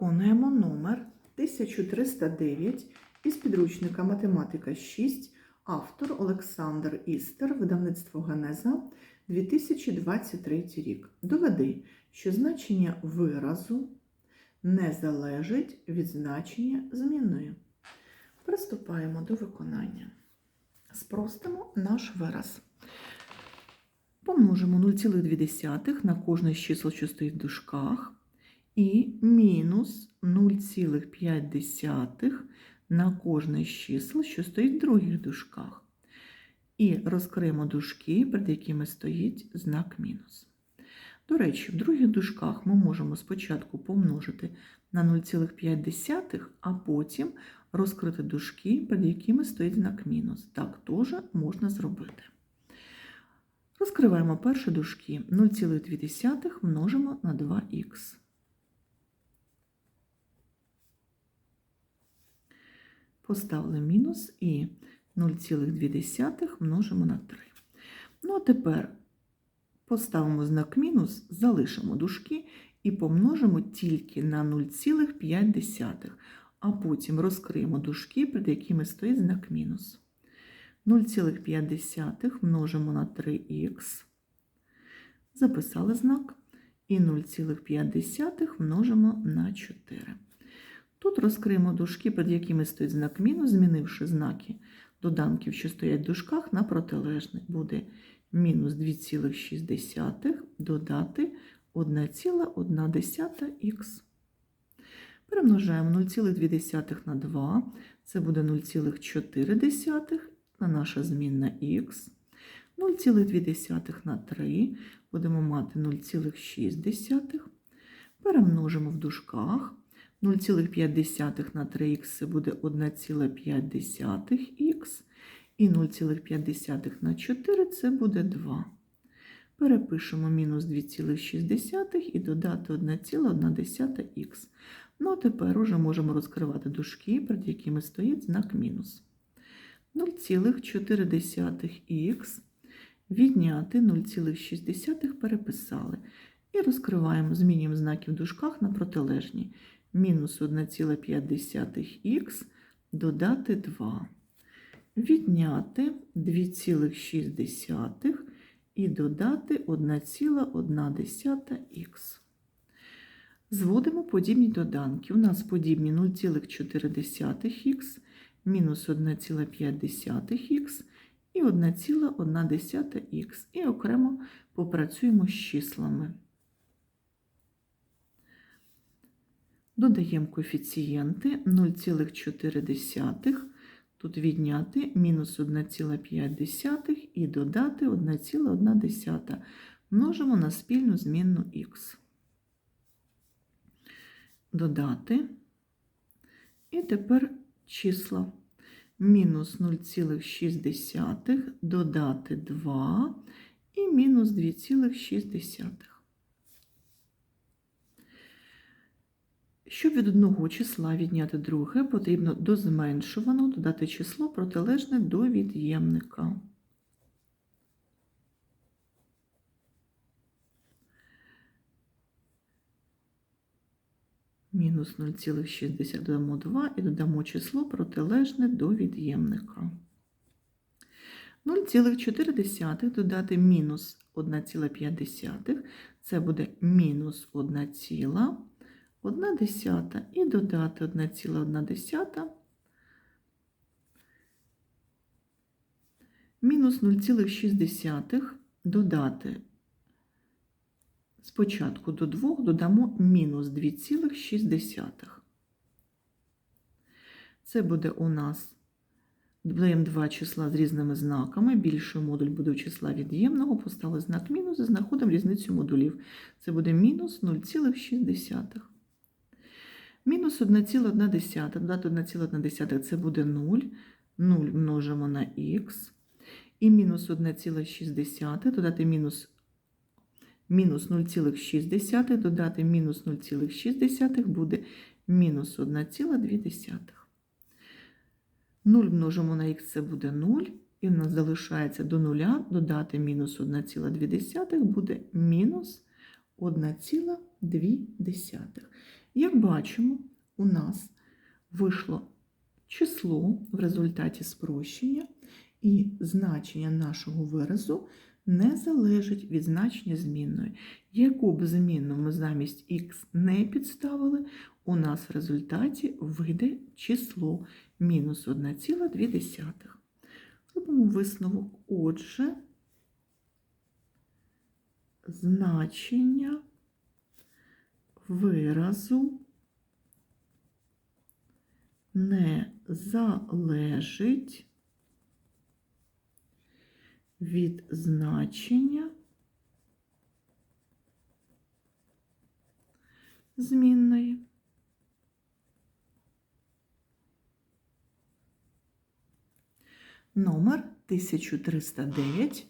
Виконуємо номер 1309 із підручника Математика 6, автор Олександр Істер, видавництво Генеза, 2023 рік. Доведи, що значення виразу не залежить від значення змінної. Приступаємо до виконання. Спростимо наш вираз. Помножимо 0,2 на кожне з чисел, що стоїть в дужках, і мінус 0,5 на кожне з чисел, що стоїть в других дужках. І розкриємо дужки, перед якими стоїть знак мінус. До речі, в других дужках ми можемо спочатку помножити на 0,5, а потім розкрити дужки, перед якими стоїть знак мінус. Так теж можна зробити. Розкриваємо перші дужки. 0,2 множимо на 2х. Поставили мінус і 0,2 множимо на 3. Ну, а тепер поставимо знак мінус, залишимо дужки і помножимо тільки на 0,5, а потім розкриємо дужки, перед якими стоїть знак мінус. 0,5 множимо на 3х, записали знак, і 0,5 множимо на 4. Тут розкриємо дужки, перед якими стоїть знак мінус, змінивши знаки доданків, що стоять в дужках, на протилежний. Буде мінус 2,6 додати 1,1х. Перемножаємо 0,2 на 2, це буде 0,4 на наша змінна х. 0,2 на 3 будемо мати 0,6. Перемножимо в дужках. 0,5 на 3х це буде 1,5х, і 0,5 на 4 це буде 2. Перепишемо мінус 2,6 і додати 1,1х. Ну, а тепер уже можемо розкривати дужки, перед якими стоїть знак мінус. 0,4х відняти 0,6 переписали. І розкриваємо, змінюємо знаки в дужках на протилежні. Мінус 1,5х додати 2. Відняти 2,6 і додати 1,1х. Зводимо подібні доданки. У нас подібні 0,4х, мінус 1,5х і 1,1х. І окремо попрацюємо з числами. Додаємо коефіцієнти 0,4, тут відняти мінус 1,5 і додати 1,1. Множимо на спільну змінну х. Додати. І тепер числа. Мінус 0,6 додати 2 і мінус 2,6. Щоб від одного числа відняти друге, потрібно до зменшуваного додати число протилежне до від'ємника. Мінус 0,6 додамо 2 і додамо число протилежне до від'ємника. 0,4 додати мінус 1,5, це буде мінус 1,5. 1 десята і додати 1,1 десята мінус 0,6 додати спочатку до 2 додамо мінус 2,6. Це буде у нас додаємо два числа з різними знаками. Більший модуль буде у числа від'ємного, поставили знак мінус і знаходимо різницю модулів. Це буде мінус 0,6. Мінус 1,1 додати 1,1 це буде 0. 0 множимо на х. І мінус 1,6 додати мінус мінус 0,6 додати мінус 0,6 буде мінус 1,2. 0 множимо на х це буде 0. І в нас залишається до 0 додати мінус 1,2 буде мінус 1,2. Як бачимо, у нас вийшло число в результаті спрощення, і значення нашого виразу не залежить від значення змінної. Яку б змінну ми замість х не підставили, у нас в результаті вийде число мінус 1,2. Робимо висновок. Отже, значення виразу не залежить від значення змінної. Номер 1309